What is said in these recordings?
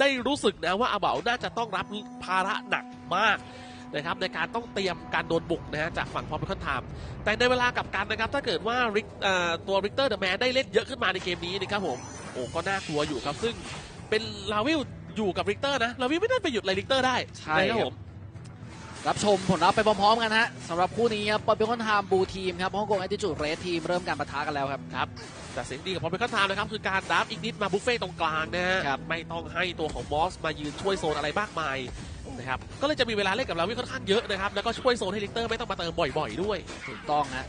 ได้รู้สึกนะว่าอาเบาน่าจะต้องรับภาระหนักมากนะครับในการต้องเตรียมการโดนบุกนะฮะจากฝั่งพอมเปคอนไทม์แต่ในเวลากลับกันนะครับถ้าเกิดว่าริกเอ่อตัวริกเตอร์เดอะแมนได้เล่นเยอะขึ้นมาในเกมนี้นะครับผมโอ้ก็น่ากลัวอยู่ครับซึ่งเป็นลาวิลอยู่กับริกเตอร์นะลาวิลไม่ได้ไปหยุดอะไรริกเตอร์ได้ใช่นะครับครับผม รับชมผลลัพธ์ไปพร้อมๆกันฮะสำหรับคู่นี้ครับปอยเป็นคนทามบูทีมครับฮ่องกงแอตติจูดเรสทีมเริ่มการปะทะกันแล้วครับครับแต่สิ่งดีกับพอมเปคอนไทม์นะครับคือการดับอีกนิดมาบุฟเฟ่ตรงกลางนะฮะครับไม่ต้องให้ตัวของมอสมายืนช่วยโซนอะไรมากมายนะครับก็เลยจะมีเวลาเล่นกับลาวิลค่อนข้างเยอะนะครับแล้วก็ช่วยโซนให้ริกเตอร์ไม่ต้องมาเติมบ่อยๆด้วยถูกต้องฮะ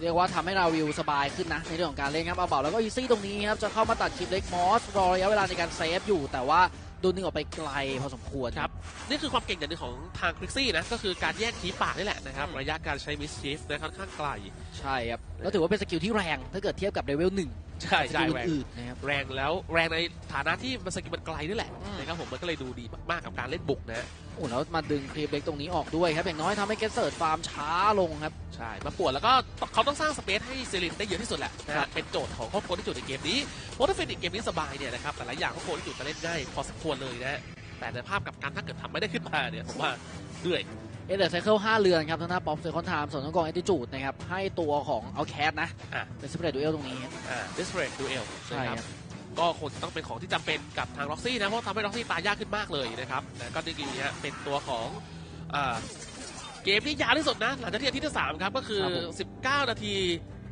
เรียกว่าทำให้เราวิวสบายขึ้นนะในเรื่องของการเล่นครับเอาเบาแล้วก็อีซี่ตรงนี้ครับจะเข้ามาตัดคลิปเล็กมอสรอระยะเวลาในการเซฟอยู่แต่ว่า โดนนึงออกไปไกลพอสมควรครับนี่คือความเก่งอย่างหนึ่งของทางคริกซี่นะก็คือการแยกคีปากนี่แหละนะครับอืมระยะการใช้มิสชีฟนะค่อนข้างไกลใช่ครับแล้วถือว่าเป็นสกิลที่แรงถ้าเกิดเทียบกับเลเวลหนึ่งใช่สใช่กิลแรงอื่นๆนะครับแรงแล้วแรงในฐานะที่มันสกิลมันไกลนี่แหละอืมนะครับผมมันก็เลยดูดีมากๆกับการเล่นบุกนะ โอ้แล้วมาดึงคลิปเล็กตรงนี้ออกด้วยครับอย่างน้อยทำให้เกสเซิร์ดฟาร์มช้าลงครับใช่มาปวดแล้วก็เขาต้องสร้างสเปซให้เซรินได้เยอะที่สุดแหละนะครัฮะบเป็นโจทย์ของครอบครัวที่จุดในเกมนี้เพราะถ้าเฟนิกเกมนี้สบายเนี่ยนะครับแต่ละอย่างครอบครัวที่จุดจะเล่นง่ายพอสมควรเลยนะฮะแต่ในภาพกับการถ้าเกิดทำไม่ได้ขึ้นมาเนี่ยผมว่าเหนื่อยเอเดอร์ไซเคิล5เรือนครับทางหน้าป๊อปเซคอนไทม์ส่วนทางกองแอตติจูดนะครับให้ตัวของเอาแคสนะอะเป็นสเปรดดูเอลตรงนี้ครับอ่า Desperate Duel ใช่นะครับ ก็คงจะต้องเป็นของที่จำเป็นกับทางล็อกซี่นะ เพราะทำให้ล็อกซี่ตายยากขึ้นมากเลยนะครับแต่ก็จริงๆเนี่ยเป็นตัวของอ่าเกมที่ยาวที่สุดนะ หลังจากที่อาทิตย์ที่สามครับก็คือ 19 นาที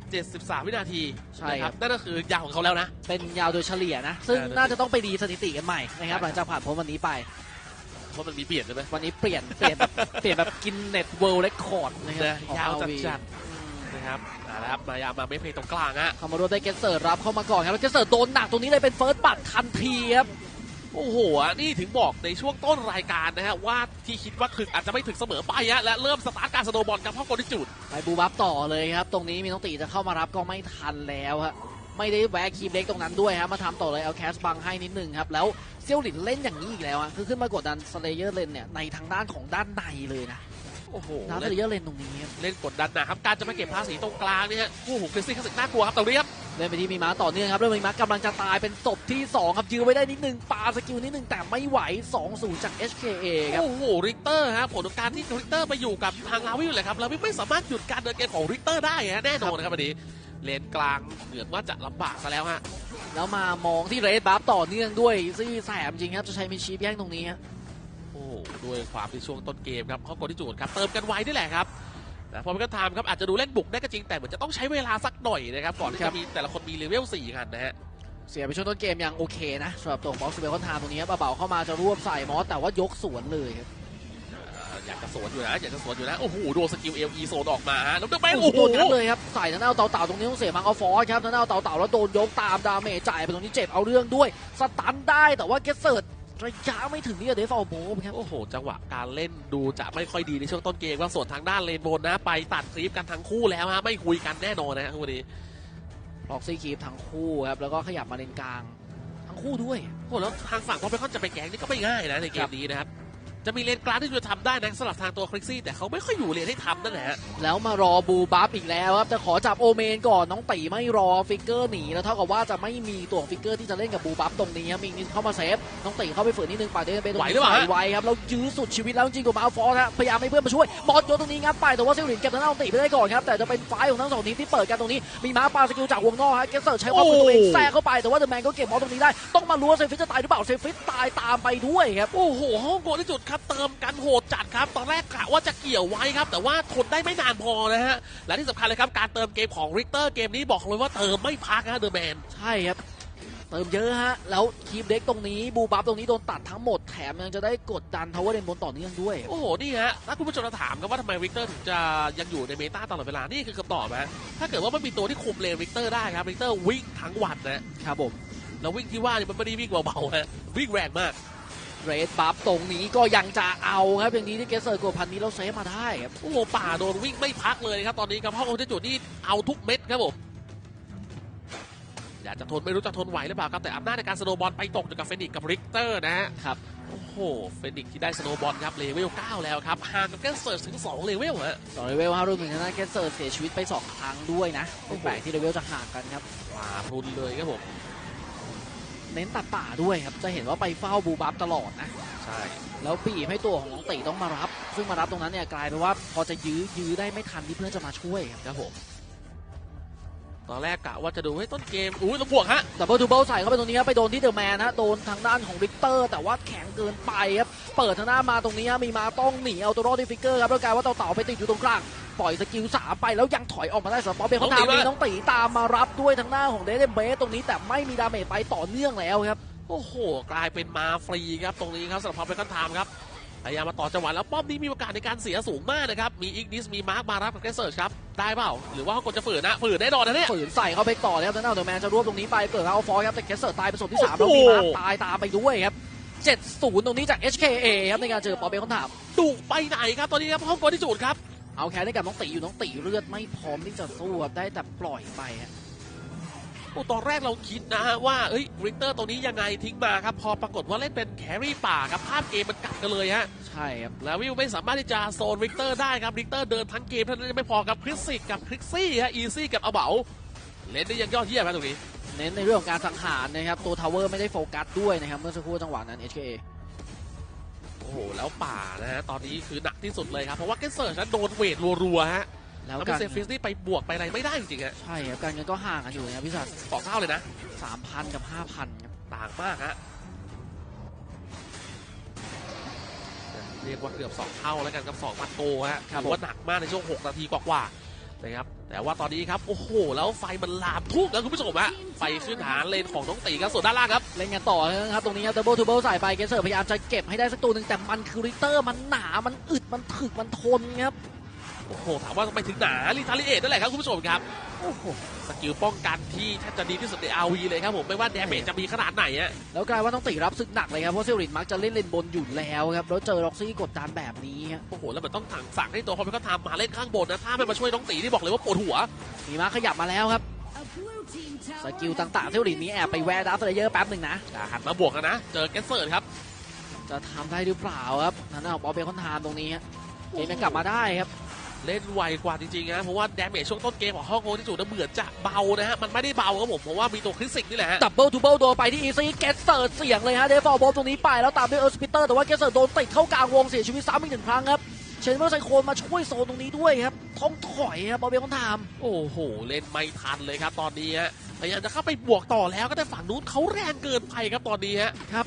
73 วินาทีใช่นะครับนั่นก็คือยาวของเขาแล้วนะ เป็นยาวโดยเฉลี่ยนะ ซึ่งเออน่าจะต้องไปดีสถิติกันใหม่นะครับใช่หลังจากผ่านพ้นวันนี้ไปเพราะมันมีเปลี่ยนใช่ไหมวันนี้เปลี่ยนเปลี่ยนแบบเปลี่ยนแบบกินเน็ตเวิลด์เรคคอร์ดนะครับนะของยาว RV จัดๆนะครับ เอาละครับมายามาไม่เพลย์ตรงกลางฮะเข้ามาร่วมได้เกสเซิร์ดรับเข้ามาก่อนครับแล้วเกสเซิร์ดโดนหนักตรงนี้เลยเป็นเฟิร์สบัตทันทีครับโอ้โหอะนี่ถึงบอกในช่วงต้นรายการนะฮะว่าที่คิดว่าถึงอาจจะไม่ถึงเสมอไปฮะและเริ่มสตาร์ทการสโนว์บอลกับพ่อกลที่จุดไปบูบับต่อเลยครับ ตรงนี้มีน้องตีจะเข้ามารับก็ไม่ทันแล้วฮะไม่ได้แวะคีบเล็กตรงนั้นด้วยครับมาทำต่อเลยเอาแคสบังให้นิดนึงครับ แล้วเซียวหลินเล่นอย่างนี้อีกแล้วอะคือขึ้นมากดดันสเลเยอร์เลนเนี่ยในทางด้านของด้านในเลยนะ โอ้โหด้านสเลเยอร์เลนตรงนี้ครับเล่นกดดันหนะครับการจะมาเก็บภาษีตรงกลางเนี่ยฮะโอ้โหคริสซี่คลาสสิกน่ากลัวครับตรงนี้ครับเล่นไปที่มีม้าต่อเนื่องครับเริ่มมีม้ากำลังจะตายเป็นศพที่สองครับยื้อไว้ได้นิดนึงปาสกิลนิดนึงแต่ไม่ไหว2-0จาก HKA ครับโอ้โหริกเตอร์ฮะผลของการที่ริกเตอร์ไปอยู่กับทางลาวิลเลยครับลาวิลไม่สามารถหยุดการเดินเกมของริกเตอร์ได้ฮะแน่นอนนะครับวันนี้เลนกลางเหมือนว่าจะลำบากซะแล้วฮะแล้วมามองที่เรดบัฟต่อเนื่องด้วยซี่แสบจริงครับจะใช้มิชีพแย่งตรงนี้ฮะ โอ้โหด้วยความที่ช่วงต้นเกมครับเขากดที่จุดครับเติมกันไวนี่แหละครับแต่พอมันก็ทำครับอาจจะดูเล่นบุกได้ก็จริงแต่เหมือนจะต้องใช้เวลาสักหน่อยนะครับก่อนที่ครัจะบมีแต่ละคนมีเลเวล4กันนะฮะเสียไปช่วงต้นเกมยังโอเคนะสำหรับตัวบอสเบลคอนทามตรงนี้ครับเบาๆเข้ามาจะรวบใส่มอสแต่ว่ายกสวนเลยครับอ่าอยากจะสวนอยู่นะอยากจะสวนอยู่นะโอ้โหโดนสกิลเอลีโซนออกมาฮะแล้วเดอะแมนโอ้โอ้โหโหโดนนั้นเลยครับใส่ทางด้านเอาเต่าเต่าตรงนี้ต้องเสียมังเอาฟอสครับทางด้านเอาเต่าเต่าแล้วโดนยกตามดาเมจจ่ายไปตรงนี้เจ็บเอาเรื่องด้วยสตันได้แต่ว่าเกสเซิร์ด ระยะไม่ถึงนี่เดฟเอาโบมครับ โอ้โห จังหวะการเล่นดูจะไม่ค่อยดีในช่วงต้นเกมว่าส่วนทางด้านเลนโบนนะ ไปตัดคลิปกันทั้งคู่แล้วฮะไม่คุยกันแน่นอนนะฮะวันนี้ล็อกซี่คีฟทั้งคู่ครับแล้วก็ขยับมาเลนกลาง ทั้งคู่ด้วยโอ้แล้วทางฝั่งพอไปคอนจะไปแกงนี่ก็ไม่ง่ายนะในเกมนี้นะครับ จะมีเลนกลางที่จะทำได้นะสำหรับทางตัวคริกซี่แต่เขาไม่ค่อยอยู่เลนให้ทำนั่นแหละฮะแล้วมารอบูบัฟอีกแล้วครับจะขอจับโอเมนก่อนน้องตีไม่รอฟิกเกอร์หนีแล้วเท่ากับว่าจะไม่มีตัวของฟิกเกอร์ที่จะเล่นกับบูบัฟตรงนี้ครับมิงนินเข้ามาเซฟน้องตีเข้าไปฝืนนิดนึงปาเดนเบนตรงนี้ใส่ไว้ครับแล้วยื้อสุดชีวิตแล้วจริงๆตัวมาฟอสฮะพยายามให้เพื่อนมาช่วยมอสโยนตรงนี้งัดไปแต่ว่าเซลลินเก็บทางด้านน้องตีไปได้ก่อนครับแต่จะเป็นไฟล์ของทั้งสองทีมที่เปิดกันตรงนี้มีม้าปาสกิลจากวงนอกฮะเกสเซอร์ใช้ความเป็นตัวเองแทรกเข้าไปแต่ว่าเดอะแมนก็เก็บมอสตรงนี้ได้ต้องมาลุ้นว่าเซฟิสจะตายหรือเปล่าเซฟิสตายตามไปด้วยครับโอ้โหฮ่องกงที่จุดครับเติมกันโหดจัดครับ ตอนแรกกะว่าจะเกี่ยวไว้ครับ แต่ว่าทนได้ไม่นานพอนะฮะ และที่สำคัญเลยครับ การเติมเกมของริกเตอร์เกมนี้บอกเลยว่าเติมไม่พักฮะเดอะแมนใช่ครับ เติมเยอะฮะ แล้วคีบเด็กตรงนี้บูบัฟตรงนี้โดนตัดทั้งหมดแถมยังจะได้กดดันทาวเวอร์เดนบนต่อเนื่องด้วย โอ้โห นี่ฮะถ้าคุณผู้ชมจะถามกันว่าทำไมริกเตอร์ถึงจะยังอยู่ในเมตาตลอดเวลานี่คือคำตอบฮะถ้าเกิดว่าไม่มีตัวที่คุมเลนริกเตอร์ได้ครับริกเตอร์วิ่งทั้งวันนะครับผมแล้ววิ่งที่ว่านี่มันไม่ได้วิ่งเบาๆฮะวิ่งแรงมาก เรดบัฟตรงนี้ก็ยังจะเอาครับอย่างนี้ที่เกสเซอร์กดพันนี้แล้วเซฟมาได้ครับโอ้โหป่าโดนวิ่งไม่พักเลยครับตอนนี้ครับห้องที่จุดนี่เอาทุกเม็ดครับผมอยากจะทนไม่รู้จะทนไหวหรือเปล่าครับแต่อำนาจในการสโนว์บอลไปตกอยู่กับเฟนิกซ์กับริกเตอร์นะฮะครับโอ้โหเฟนิกซ์ที่ได้สโนว์บอลครับเลเวล 9 แล้วครับห่างกับแกสเซิร์ถึง2เลเวลฮะต่อเลเวลห้ารวมถึงทางด้านเกสเซอร์เสียชีวิตไปสองครั้งด้วยนะไม่แปลกที่เลเวลจะห่างกันครับป่าพรุนเลยครับผม เน้นตัดป่าด้วยครับ จะเห็นว่าไปเฝ้าบูบับตลอดนะ ใช่ แล้วบีบให้ตัวของน้องตีต้องมารับ ซึ่งมารับตรงนั้นเนี่ยกลายเป็นว่าพอจะยื้อยื้อได้ไม่ทันที่เพื่อนจะมาช่วยครับครับผมตอนแรกกะว่าจะดูให้ต้นเกม อุ้ยแล้วบวกฮะดับเบิลทูเบิลใส่เข้าไปตรงนี้ครับ ไปโดนที่เดอะแมนฮะโดนทางด้านของวิกเตอร์ แต่ว่าแข็งเกินไปครับ เปิดทางหน้ามาตรงนี้ฮะมีมาต้องหนีเอาตัวรอดที่ฟิกเกอร์ครับแล้วกลายว่าเต่าเต่าไปติดอยู่ตรงกลาง ปล่อยสกิลสามไปแล้วยังถอยออกมาได้สปอร์เบคเขาทำมีน้องตีตามมารับด้วยทางหน้าของเดเดนเบสตรงนี้แต่ไม่มีดาเมจไปต่อเนื่องแล้วครับ โอ้โห กลายเป็นมาฟรีครับตรงนี้ครับสำหรับพอเป็นคอนไทม์ครับพยายามมาต่อจังหวะแล้วป้อมนี้มีโอกาสในการเสียสูงมากนะครับ มีอีกนิสมีมาร์คมารับกับเกสเซิร์ชครับได้เปล่า หรือว่าเขากดจะฝืนนะฝืนแน่นอนนะเนี่ยฝืนใส่เข้าไปต่อเลยครับทางด้านของเดอะแมนจะรวบตรงนี้ไปเกิดเอาฟอร์ครับแต่แคสเซอร์ตายไปศพที่สามโอ้แล้วโหมีมาร์คตายตามไปด้วยครับ7-0 ตรงนี้จาก HKA ครับในการเจอปอเบคอนถามดุไปไหนครับตอนนี้ครับห้องกดที่จุดครับ เอาแค่ให้กับน้องตีอยู่น้องตีเลือดไม่พร้อมที่จะสู้ครับได้แต่ปล่อยไปฮะโอ้ตอนแรกเราคิดนะฮะว่าเอ้ยริกเตอร์ตัวนี้ยังไงทิ้งมาครับ พอปรากฏว่าเล่นเป็นแครี่ป่าครับภาพเกมมันกลับกันเลยฮะ ใช่ครับ แล้ววิวไม่สามารถที่จะโซนริกเตอร์ได้ครับริกเตอร์เดินทั้งเกมเท่านั้นยังไม่พอกับคริสซิกกับคริกซี่ฮะอีซี่กับอาเบาเล่นได้ยังยอดเยี่ยมนะตรงนี้ เน้นในเรื่องของการสังหารนะครับตัวทาวเวอร์ไม่ได้โฟกัสด้วยนะครับเมื่อสักครู่จังหวะนั้น HKA โอ้โหแล้วป่านะฮะตอนนี้คือหนักที่สุดเลยครับ เพราะว่าเกสเซอร์นั้นโดนเวทรัวๆฮะแล้วแล้วกัเป็นนเซฟิสนี่ไปบวกไปอะไรไม่ได้จริงๆฮะใช่ครับการเงินก็ห่างกันอยู่นะครับพี่สัตว์สองเท่าเลยนะ3,000กับ5,000ครับต่างมากฮะเรียกว่าเกือบ2เท่าแล้วกันกับ2พันโกฮะถือว่าหนักมากในช่วง6นาทีกว่าๆ นะครับแต่ว่าตอนนี้ครับโอ้โหแล้วไฟมันลามทุ่งแล้วคุณผู้ชมฮะไฟขึ้นฐานเลนของน้องตีครับส่วนด้านล่างครับเล่นกันต่อนะครับตรงนี้ครับดับเบิลทูเบิลใส่ไปเกสเซอร์พยายามจะเก็บให้ได้สักตัวหนึ่งแต่มันคือริเตอร์มันหนามันอึดมันถึกมันทนครับ โอ้โหถามว่าทำไมถึงหนาลิทาลิเอตนั่นแหละครับคุณผู้ชมครับโอ้โหสกิลป้องกันที่แทบจะดีที่สุดในอาวีเลยครับผมไม่ว่าแดเมจจะมีขนาดไหนอะแล้วกลายว่าต้องตีรับศึกหนักเลยครับเพราะเซลรินมักจะเล่นเลนบนอยู่แล้วครับแล้วเจอร็อกซี่กดดันแบบนี้ฮะโอ้โหแล้วมันต้องสั่งสั่งให้ตัวคอมพิวเตอร์ทำมาเล่นข้างบนนะถ้าไม่มาช่วยน้องตีนี่บอกเลยว่าปวดหัวมีมาขยับมาแล้วครับสกิลต่างๆเซลรินมีแอบไปแวร์ดัฟเลเยอร์แป๊บหนึ่งนะอะหันมาบวกกันนะ เจอแกสเซิร์ดครับจะทำได้หรือเปล่าครับนั่นของบอลเบคอนทามตรงนี้ฮะเกมยังกลับมาได้ครับ เล่นไวกว่าจริงๆนะเพราะว่าดาเมจช่วงต้นเกมของฮ่องกงที่จุดเหมือนจะเบานะฮะมันไม่ได้เบาครับผมเพราะว่ามีตัวคริสสิกนี่แหละฮะดับเบิลทูเบิลโดนไปที่อีซี่เกตเซิร์ดเสียงเลยฮะเดฟอลบอลตรงนี้ไปแล้วตามด้วยเออร์สปิเตอร์แต่ว่าเกตเซิร์ดโดนติดเข้ากลางวงเสียชีวิตซ้ำอีกหนึ่งครั้งครับเชนเวอร์ไซโคนมาช่วยโซนตรงนี้ด้วยครับท้องถอยครับบอลเบคอนทามโอ้โหเล่นไม่ทันเลยครับตอนนี้ฮะพยายามจะเข้าไปบวกต่อแล้วก็แต่ฝั่งนู้นเขาแรงเกินไปครับตอนนี้ฮะครับ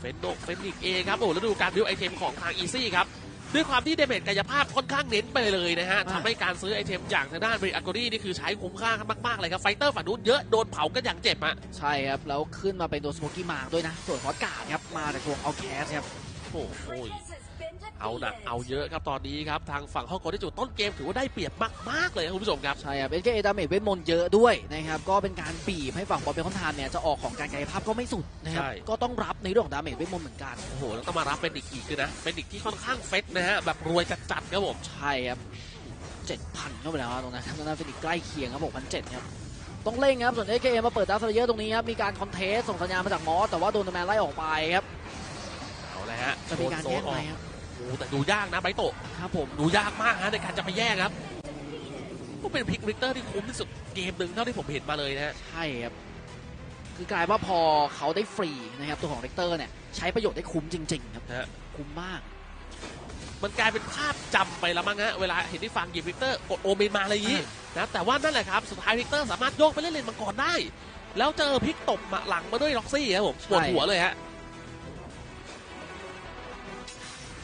เฟนโดเฟนนิกเองครับโอ้โหแล้วดูการบิวไอเทมของทางอีซี่ครับ ด้วยความที่เดเมจกายภาพค่อนข้างเน้นไปเลยนะฮะอ่าทำให้การซื้อไอเทมอย่างทางด้านบริอักรีนี่คือใช้คุ้มค่ามากๆเลยครับไฟเตอร์ฝั่งนู้นเยอะโดนเผากันอย่างเจ็บอะใช่ครับ แล้วขึ้นมาเป็นตัวสโมกี้มาร์ด้วยนะ ส่วนฮอตการ์ดครับ มาจากวงเอาแคสครับโอ้โห เอาหนักเอาเยอะครับตอนนี้ครับทางฝั่งฮ่องกงที่จุดต้นเกมถือว่าได้เปรียบมากๆเลยครับคุณผู้ชมครับใช่ครับเอเอดาเมจเวทมนต์เยอะด้วยนะครับก็เป็นการบีบให้ฝั่งบอลเบคอนทามเนี่ยจะออกของการกายภาพก็ไม่สุดนะครับใช่ก็ต้องรับในเรื่องของดาเมจเวทมนต์เหมือนกันโอ้โหแล้วต้องมารับเป็นอีกอีกด้วยนะเป็นอีกที่ค่อนข้างเฟสนะฮะแบบรวยจัดๆครับผมใช่ครับเจ็ดพันเข้าไปแล้วครับตรงนั้นครับตรงนั้นเป็นอีกใกล้เคียงครับหกพันเจ็ดครับต้องเร่งครับส่วน AKA มาเปิดดาวสเลเยอร์ตรงนี้ครับมีการคอนเทสส่งสัญญาณมาจากมอสแต่ว่าโดนแมนไล่ออกไปครับเอาเลยฮะจะมีการโซแย่นงอไหมอกครับ โอ้โหแต่ดูยากนะไบโตะครับผมดูยากมากฮะในการจะไปแย่งครับ ก็เป็นพิกริกเตอร์ที่คุ้มที่สุดเกมหนึ่งเท่าที่ผมเห็นมาเลยนะฮะใช่ครับ คือกลายว่าพอเขาได้ฟรีนะครับตัวของเรกเตอร์เนี่ยใช้ประโยชน์ได้คุ้มจริง ๆ ครับฮะคุ้มมาก มันกลายเป็นภาพจำไปแล้วมั้งฮะเวลาเห็นที่ฟังยิมริกเตอร์กดโอเมนมาอะไรอย่างนี้นะแต่ว่านั่นแหละครับสุดท้ายริกเตอร์สามารถโยกไปเล่นเลนมังกรได้ แล้วเจอพลิกตบมาหลังมาด้วยล็อกซี่ครับผมปวดหัวเลยฮะ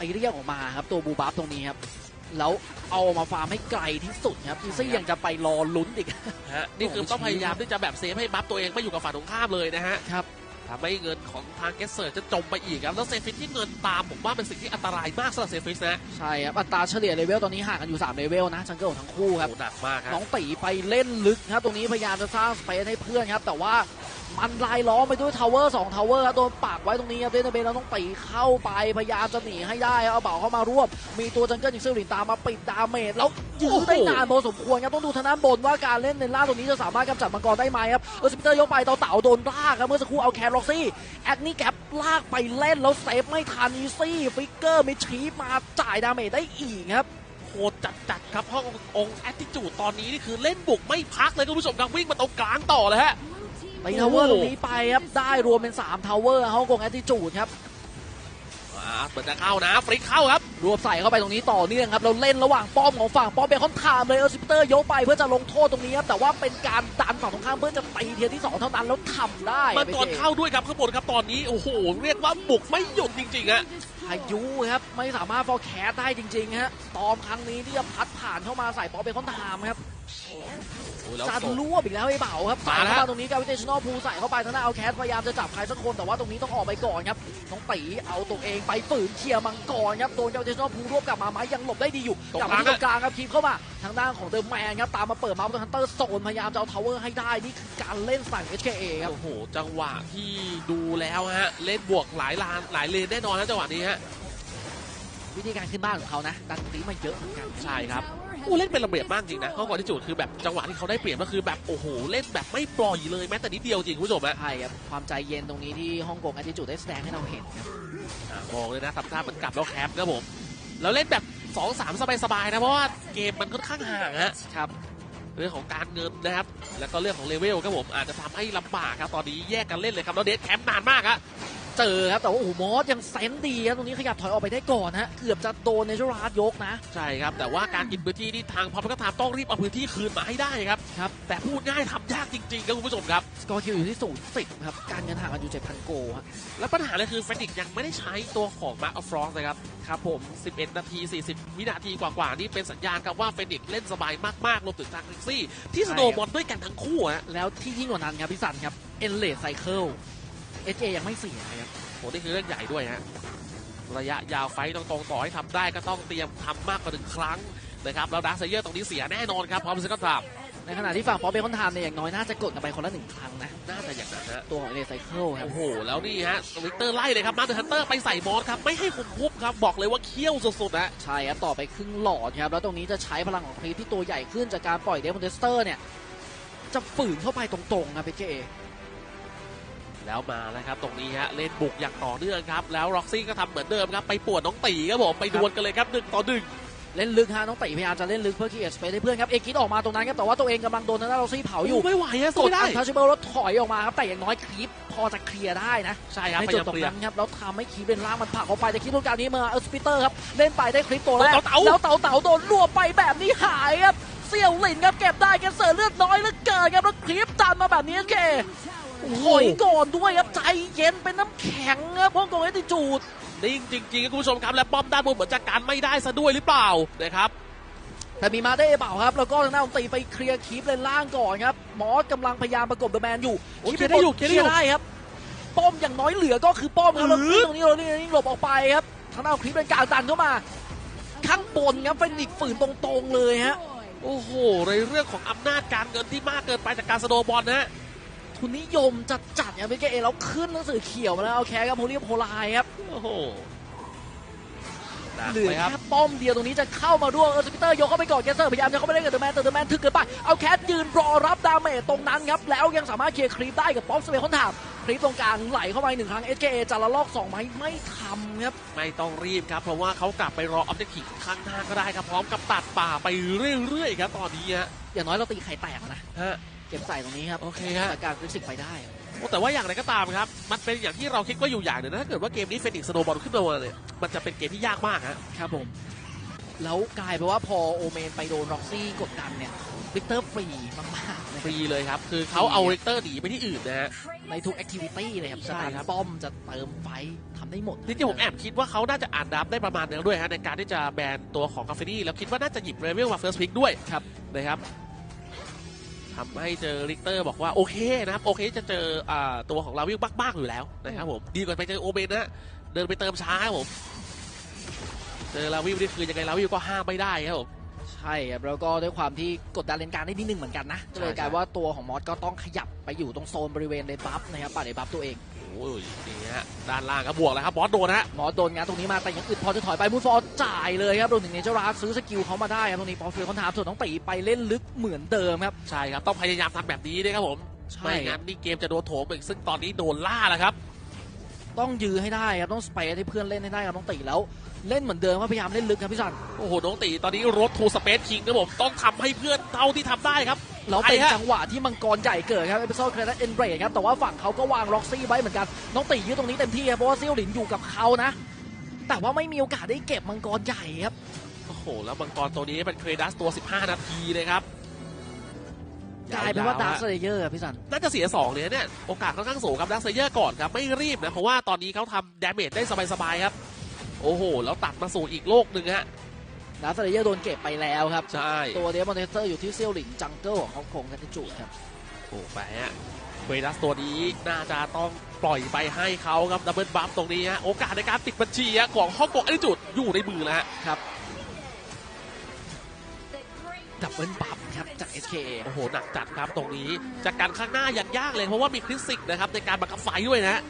ไอเรียกออกมาครับตัวบูบัฟตรงนี้ครับแล้วเอามาฟาร์มให้ไกลที่สุดครับอีซี่ยังจะไปรอลุ้นอีกฮะนี่คือต้องพยายามที่จะแบบเซฟให้บัฟตัวเองไม่อยู่กับฝ่ายตรงข้ามเลยนะฮะครับทำให้เงินของทางเกสเซอร์จะจมไปอีกครับ แล้วเซฟิสที่เงินตามผมว่าเป็นสิ่งที่อันตรายมากสำหรับเซฟิสนะ ใช่ครับ อัตราเฉลี่ยเลเวลตอนนี้ห่างกันอยู่ 3 เลเวลนะจังเกิลของทั้งคู่ครับโอ้หนักมากครับน้องตีไปเล่นลึกครับ ตรงนี้พยายามจะสร้างสเปซให้เพื่อนครับ แต่ว่า มันลายล้อมไปด้วยทาวเวอร์สองทาวเวอร์ครับโดนปากไว้ตรงนี้ครับเดนเบลแล้วต้องตีเข้าไปพยายามจะหนีให้ได้ครับเอาเบ่าเข้ามารวบ มีตัวจังเกิลยิงซิลลินตามมาปิดดาเมจแล้วยื้อได้นานพอสมควรครับต้องดูทางด้านบนว่าการเล่นในล่าตรงนี้จะสามารถกำจัดมังกรได้ไหมครับเออสปิเตอร์ยกไปเต่าเต่าโดนลากครับเมื่อสักครู่เอาแคร์ล็อกซี่แอดนี่แกปลากไปเล่นแล้วเซฟไม่ทันอีซี่ฟิกเกอร์มีชีฟมาจ่ายดาเมจได้อีกครับโหดจัดๆครับห้ององค์แอตติจูดตอนนี้นี่คือเล่นบุกไม่พักเลยคุณผู้ชมครับวิ่งมาตรงกลางต่อเลยฮะ ตีทาวเวอร์ตรงนี้ไปครับ ได้รวมเป็น3ทาวเวอร์ฮ่องกงแอตติจูดครับอ่าเหมือนจะเข้านะฟลิกเข้าครับรวบใส่เข้าไปตรงนี้ต่อเนื่องครับเราเล่นระหว่างป้อมของฝั่งป้อมเบคอนไทม์เลยเออร์ซิปเตอร์ยกไปเพื่อจะลงโทษตรงนี้ครับแต่ว่าเป็นการดันฝั่งตรงข้ามเพื่อจะตีเทียร์ที่ 2 เท่านั้นแล้วทำได้มันก่อนพี่จเข้าด้วยครับข้างบนครับตอนนี้โอ้โหเรียกว่าบุกไม่หยุดจริงๆอะพายุครับไม่สามารถฟอร์แคสได้จริงๆฮะตอมครั้งนี้ที่จะพัดผ่านเข้ามาใส่ป้อมเบคอนไทม์ครับ โอ้ยแล้วจันส่งรวบอีกแล้วไอ้เบาครับมาใส่แล้วเข้ามาตรงนี้กาวิเทชนอลพูใส่เข้าไปทางหน้าเอาแคสพยายามจะจับใครสักคนแต่ว่าตรงนี้ต้องออกไปก่อนครับน้องตีเอาตัวเองไปฝืนเคลียร์มังกรครับโดนกาวิเทชนอลพูรวบกลับมาไหมยังหลบได้ดีอยู่ตรงกลับมาที่ตกรลางงกลางครับคีบเข้ามาทางด้านของเดอะแมนครับตามมาเปิดมาตัวฮันเตอร์โซนพยายามจะเอาทาวเวอร์ให้ได้นี่คือการเล่นสั่ง HKA ครับโอ้โหจังหวะที่ดูแล้วฮะเล่นบวกหลายลานหลายเลนแน่นอนนะจังหวะนี้ฮะวิธีการขึ้นบ้านของเขานะดันตีมาเยอะเหมือนกันใช่ครับ อู้เล่นเป็นระเบียบมากจริงนะเขาก่อนที่จุดคือแบบจังหวะที่เขาได้เปรียบก็คือแบบโอ้โหเล่นแบบไม่ปล่อยเลยแม้แต่นิดเดียวจริงคุณผู้ชมฮะใช่ครับความใจเย็นตรงนี้ที่ฮ่องกงแอตติจูดได้แสดงให้เราเห็นครับอะมองเลยนะทำท่าเหมือนกลับแล้วแคปครับผมแล้วเล่นแบบ2อสามสบายๆนะเพราะว่าเกมมันค่อนข้างห่างฮะครับเรื่องของการเงินนะครับ แล้วก็เรื่องของเลเวลครับผมอาจจะทำให้ลำบากครับตอนนี้แยกกันเล่นเลยครับแล้วเดทแคมป์นานมากอะ เจอครับแต่ว่าโอ้โหมอสยังเซนส์ดีครับตรงนี้ขยับถอยออกไปได้ก่อนฮะเกือบจะโดนเนเชอรัสยกนะ ใช่ครับ แต่ว่าการกินพื้นที่นี่ทางพอมก็ทำต้องรีบเอาพื้นที่คืนมาให้ได้ครับครับ แต่พูดง่ายทำยากจริงๆครับคุณผู้ชมครับสกอร์คิวอยู่ที่ศูนย์สิบครับการเงินห่างกันอยู่7,000โกฮะและปัญหาเลยคือเฟนิกยังไม่ได้ใช้ตัวของมาร์คฟรองนะครับครับผม 11 นาที 40 วินาทีกว่าๆนี่เป็นสัญญาณครับว่าเฟนิกเล่นสบายมากๆรวมถึงทางแท็กซี่ ที่สโนว์บอลด้วยกันทั้งคู่ฮะแล้วที่ยิ่งกว่านั้นครับพี่สันครับเอ็นเลสไซเคิล เอเจยังไม่เสียครับโหนี่คือเรื่องใหญ่ด้วยฮะระยะยาวไฟต์ตรงๆต่อให้ทำได้ก็ต้องเตรียมทำมากกว่าหนึ่งครั้งนะครับแล้วดาร์คไซเยอร์ตรงนี้เสียแน่นอนครับพร้อมซิกอนทามในขณะที่ฝั่งป๊อปเบคอนไทม์เนี่ยอย่างน้อยน่าจะกดกันไปคนละหนึ่งครั้งนะ น่าจะอย่างนั้นฮะตัวของเอเลสไซเคิลครับ โอ้โห แล้วนี่ฮะวิกเตอร์ไล่เลยครับมาเดอร์ฮันเตอร์ไปใส่มอสครับ ไม่ให้คุมคุบครับ บอกเลยว่าเคี่ยวสุดๆนะ ใช่ครับ ต่อไปครึ่งหลอดครับ แล้วตรงนี้จะใช้พลังของครีปที่ตัวใหญ่ขึ้นจากการปล่อยเดมอนเทสเตอร์เนี่ย จะฝืนเข้าไปตรงๆครับเอเจ แล้วมาแล้วครับ ตรงนี้ฮะเล่นบุกอย่างต่อเนื่องครับ แล้วร็อกซี่ก็ทำเหมือนเดิมครับ ไปปวดน้องตีครับผมไปดวลกันเลยครับหนึ่งต่อหนึ่งเล่นลึกฮะน้องตีพยายามจะเล่นลึกเพื่อคีเอสเปซให้เพื่อนครับเอกิดออกมาตรงนั้นครับแต่ว่าตัวเองกำลังโดนทางด้านเราซี่เผาอยู่ไม่ไหวฮะกสู้ดไม่ได้อันทัชเบิลแล้วถอยออกมาครับแต่อย่างน้อยคลิปพอจะเคลียร์ได้นะใช่ครับในพยาจุดยามตรเคงลียร์นั้นครับแล้วทำให้คลิปเป็นล่างมันผลักออกไปแต่คลิปตรงกลางนี้มาเออสปิเตอร์ครับเล่นไปได้คลิปตัวแรกเต๋าเต๋าแล้วเต๋าเต๋าโดนรวบไปแบบนี้หายครับเสี่ยวหลินครับเก็บได้แกเสือเลือดน้อยเหลือเกินครับแล้วคลิปดันมาแบบนี้เก ถอยก่อนด้วยครับใจเย็นเป็นน้ำแข็งครับฮ่องกงเอติจูดนิ่งจริงๆครับคุณผู้ชมครับและป้อมด้านบนเหมือนจะการไม่ได้ซะด้วยหรือเปล่านะครับแต่มีมาได้เปล่าครับ แล้วก็ทางด้านของตีไปเคลียร์คีปเลนล่างก่อนครับมอสกำลังพยายามประกบเดอะแมนอยู่โอ้ยคีปเคลียร์ได้อยู่เคเคลียร์ได้อยู่ลียร์ได้ครับป้อมอย่างน้อยเหลือก็คือป้อมครับแล้วเออตรงนี้เรานี่หลบออกไปครับทางด้านของคลิปเป็นกลางดันเข้ามา ข้างบนครับเฟนิกซ์ฝืนตรงๆเลยฮะโอ้โหในเรื่องของอำนาจการเงินที่มากเกินไปจากการสโนว์บอลนะฮะ ทุนนิยมจัดจัดๆครับพี่เกเอแล้วขึ้นหนังสือเขียวมาแล้วเอาแคร์กับโพลีโพลายครับโอ้โหดักเหลือไปครับแค่ป้อมเดียวตรงนี้จะเข้ามาร่วมเออร์สปิเตอร์ยกเข้าไปก่อนแกสเซอร์พยายามจะเข้าไปเล่นกับเดอะแมนแต่เดอะแมนถึกเกินไปเอาแคทยืนรอรับดาเมจตรงนั้นครับแล้วยังสามารถเคลียร์ครีปได้กับป๊อปสเปคอนถามครีปตรงกลางไหลเข้าไปหนึ่งครั้ง SKA จะละลอกสองไหมไม่ทำครับไม่ต้องรีบครับเพราะว่าเขากลับไปรอออบเจกตีฟข้างหน้าก็ได้ครับพร้อมกับตัดป่าไปเรื่อยๆครับตอนนี้ฮะอย่างน้อยเราตีไข่แตกนะฮะ เก็บใส่ตรงนี้ครับโอเคฮะจากการฟิสิกส์ไปได้ โอ้แต่ว่าอย่างไรก็ตามครับ มันเป็นอย่างที่เราคิดว่าอยู่อย่างหนึงนะถ้าเกิดว่าเกมนี้เฟนิกซ์สโนว์บอลขึ้นมาเนี่ยมันจะเป็นเกมที่ยากมากฮะ ครับผม แล้วกลายเป็นว่าพอโอเมนไปโดนร็อกซี่กดดันเนี่ยวิกเตอร์ฟรีมากๆนะฟรีเลยครับ คือเขาเอาเรกเตอร์หนีไปที่อื่นนะฮะ ในทุกแอคทิวิตี้เลยครับใช่จะครับตามป้อมจะเติมไฟทำได้หมดนี่ที่ผมแอบคิดว่าเขาน่าจะอ่านดับได้ประมาณนึงด้วยฮะในการที่จะแบนตัวของคาเฟนี่แล้วคิดว่าน่าจะหยิบเรเวลมาเฟิร์สพิกด้วยครับนะครับ ทำให้เจอริกเตอร์บอกว่าโอเคนะครับโอเคจะเจออ่าตัวของลาวิลบ้ากๆอยู่แล้วนะครับผมดีกว่าไปเจอโอเบนนะเดินไปเติมช้าครับผมเจอลาวิวนี่คือยังไงลาวิวก็ห้ามไม่ได้ครับผม ใช่ครับแล้วก็ด้วยความที่กดดันเลนกลารได้นิดนึงเหมือนกันนะก็เลยใช่กลายว่าตัวของมอสก็ต้องขยับไปอยู่ตรงโซนบริเวณเลนบัฟนะครับปัดเลนบัฟตัวเองโอ้ยนี่ฮะด้านล่างครับบวกแล้วครับบอสโดนฮะมอสโดนงานตรงนี้มาแต่ยังอึดพอจะถอยไปมูนฟอร์จ่ายเลยครับรวมถึงเนเจอร์ราซื้อสกิลเขามาได้ครับตรงนี้ปอลฟิลเขาถามส่วนน้องตีไปเล่นลึกเหมือนเดิมครับใช่ครับต้องพยายามทำแบบนี้ด้วยครับผมใช่ไม่งั้นนี่เกมจะโดนโถมอีกซึ่งตอนนี้โดนล่าแล้วครับ ต้องยื้อให้ได้ครับต้องสเปซให้เพื่อนเล่นให้ได้ครับน้องตีแล้ว เล่นเหมือนเดิมว่าพยายามเล่นลึกครับพี่สันโอ้โหน้องตีตอนนี้รถทูสเปซคิงครับผมต้องทำให้เพื่อนเท่าที่ทำได้ครับแล้วเป็นไปฮะจังหวะที่มังกรใหญ่เกิดครับเอพิโซดเครดิตเอ็นเบรครับแต่ว่าฝั่งเขาก็วางล็อกซี่ไว้เหมือนกันน้องตียืดตรงนี้เต็มที่ครับเพราะว่าเซียวหลินอยู่กับเขานะ แต่ว่าไม่มีโอกาสได้เก็บมังกรใหญ่ครับโอ้โหแล้วมังกรตัวนี้เป็นเครดัสตัว 15 นาทีเลยครับ กลายเป็นว่าดาร์ๆคเซเยอร์พี่สัน น่าจะเสีย2เนี่ยเนี่ย โอกาสค่อนข้างสูงครับดักเซเยอร์ก่อนครับ ไม่รีบนะ เพราะว่าตอนนี้เขาทำดาเมจได้สบายๆครับ โอ้โห แล้วตัดมาสู่อีกโลกหนึ่งฮะดาร์คเซเยอร์โดนเก็บไปแล้วครับ ใช่ ตัวเดมอนเทสเตอร์อยู่ที่เซียวหลินจังเกิลของฮ่องกงกันที่จุครับโอ้ไปฮะเครดัสตัวนี้น่าจะต้องปล่อยไปให้เขาครับดับเบิลบัฟตรงนี้ฮะโอกาสในการติดบัญชีฮะของฮ่องกงอันนี้จุดอยู่ในมือแล้วฮะ ดับเบิลบัฟครับจาก SKA โอ้โห หนักจัดครับตรงนี้ จากการข้างหน้ายังยากเลย เพราะว่ามีคริสซิกนะครับในการบังคับไฟด้วยนะฮะ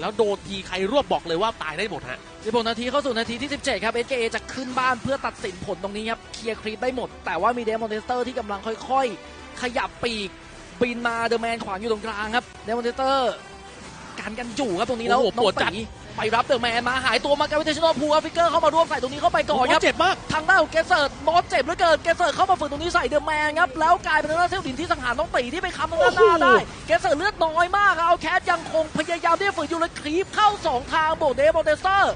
แล้วโดนทีใครรวบบอกเลยว่าตายได้หมดฮะ16นาทีเข้าสู่นาทีที่ 17 ครับ SKA จะขึ้นบ้านเพื่อตัดสินผลตรงนี้ครับ เคลียร์ครีปได้หมด แต่ว่ามีเดมอนเทสเตอร์ที่กำลังค่อยๆ ขยับปีกบินมาเดอะแมนขวางอยู่ตรงกลางครับเดมอนเทสเตอร์การกันอยู่ครับตรงนี้แล้วโอ้โหน้อปงวดจัดตี ไปรับเดอะแมนมาหายตัวมากาวิเทชโนพูลฟิกเกอร์เข้ามาร่วมใส่ตรงนี้เข้าไปก่อนครับเจ็บมากทางด้านของเกสเซิร์ดมอสเจ็บเหลือเกินเกสเซิร์ดเข้ามาฝึกตรงนี้ใส่เดอะแมนครับแล้วกลายเป็นทางด้านเซลดินที่สังหารน้องตีที่ไปค้ำตรงด้านหน้าโอ้โหได้เกสเซิร์ดเลือดน้อยมากครับเอาแคสยังคงพยายามที่จะฝืนอยู่เลยคลีปเข้าสองทางโบกเดมอนเตสเตอร์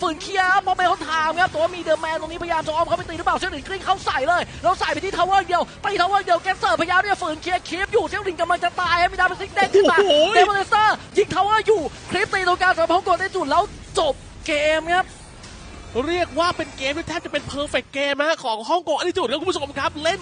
ฝืนเคลียร์บเพราะเป็นเขาทางครับต่ว่ามีเดอะแมนตรงนี้พยายามจะอ้อมเข้าไปตีหรือเปล่าเซลดินกลิ้งเขาใส่เลยแล้วใส่ไปที่ทาวเวอร์เดียวตีทาวเวอร์เดียวเกสเซิร์พยายามที่จะฝืนเคลียร์คลิปอยู่เซลดินกำลังจะตายครับมีดาวเป็นซิกเด้งขึ้นมาเดมอนเตสเตอร์ยิงทาวเวอร์อยู่คลิปตีตรงกลางสำหรับฮ่องกงได้จุดแล้วจบเกมครับเรียกว่าเป็นเกมที่แทบจะเป็นเพอร์เฟกต์เกมนะของฮ่องกงอันนี้จุดครับคุณผู้ชมครับเล่น